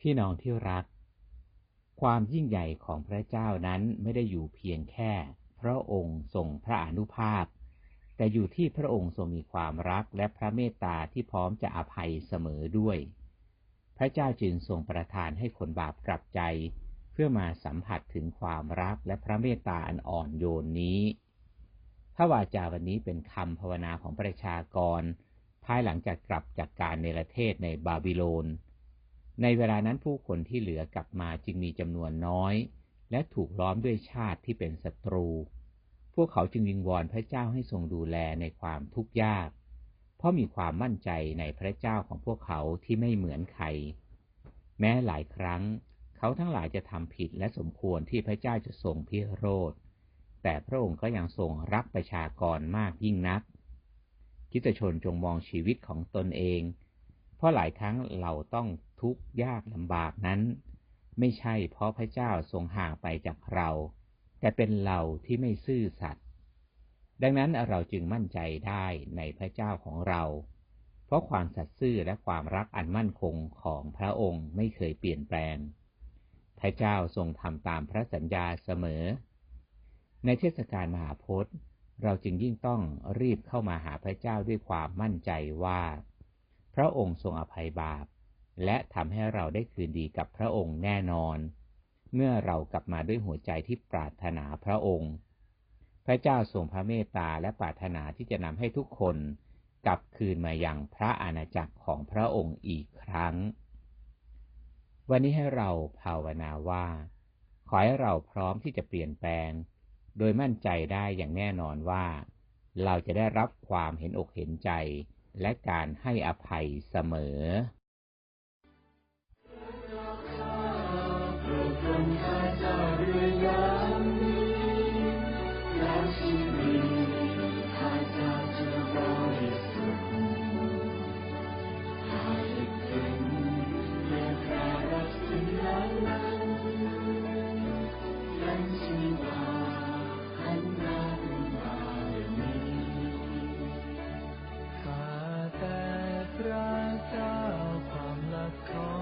พี่น้องที่รัก ความยิ่งใหญ่ของพระเจ้านั้นไม่ได้อยู่เพียงแค่ พระองค์ทรงพระอนุภาพ แต่อยู่ที่พระองค์ทรงมีความรักและพระเมตตาที่พร้อมจะอภัยเสมอด้วย พระเจ้าจึงทรงประทานให้คนบาปกลับใจ เพื่อมาสัมผัสถึงความรักและพระเมตตาอันอ่อนโยนนี้พระวาจาวันนี้เป็นคำภาวนาของประชากร ภายหลังจากกลับจากการในรเทศในบาบิโลน ในเวลานั้นผู้คนที่เหลือกลับมาจึงมีจำนวนน้อย และถูกล้อมด้วยชาติที่เป็นศัตรู พวกเขาจึงวิงวอนพระเจ้าให้ทรงดูแลในความทุกข์ยาก เพราะมีความมั่นใจในพระเจ้าของพวกเขาที่ไม่เหมือนใคร แม้หลายครั้ง เขาทั้งหลายจะทำผิดและสมควรที่พระเจ้าจะทรงพิโรธ แต่พระองค์ก็ยังทรงรักประชากรมากยิ่งนักคิตชนจงมองชีวิตของตนเอง เพราะหลายครั้งเราต้องทุกข์ยากลำบากนั้น ไม่ใช่เพราะพระเจ้าทรงห่างไปจากเรา แต่เป็นเราที่ไม่ซื่อสัตย์ดังนั้นเราจึงมั่นใจได้ในพระเจ้าของเรา เพราะความสัตย์ซื่อและความรักอันมั่นคงของพระองค์ไม่เคยเปลี่ยนแปลง พระเจ้าทรงทำตามพระสัญญาเสมอ ในเทศกาลมหาพจน์ เราจึงยิ่งต้องรีบเข้ามาหาพระเจ้าด้วยความมั่นใจว่า ระองค์ทรงอภัยบาป และทำให้เราได้คืนดีกับพระองค์แน่นอน เมื่อเรากลับมาด้วยหัวใจที่ปรารถนาพระองค์ พระเจ้าทรงพระเมตตาและปรารถนาที่จะนำให้ทุกคนกลับคืนมาอย่างพระอาณาจักรของพระองค์อีกครั้ง วันนี้ให้เราภาวนาว่า ขอให้เราพร้อมที่จะเปลี่ยนแปลง โดยมั่นใจได้อย่างแน่นอนว่า เราจะได้รับความเห็นอกเห็นใจ และการให้อภัยเสมอ พ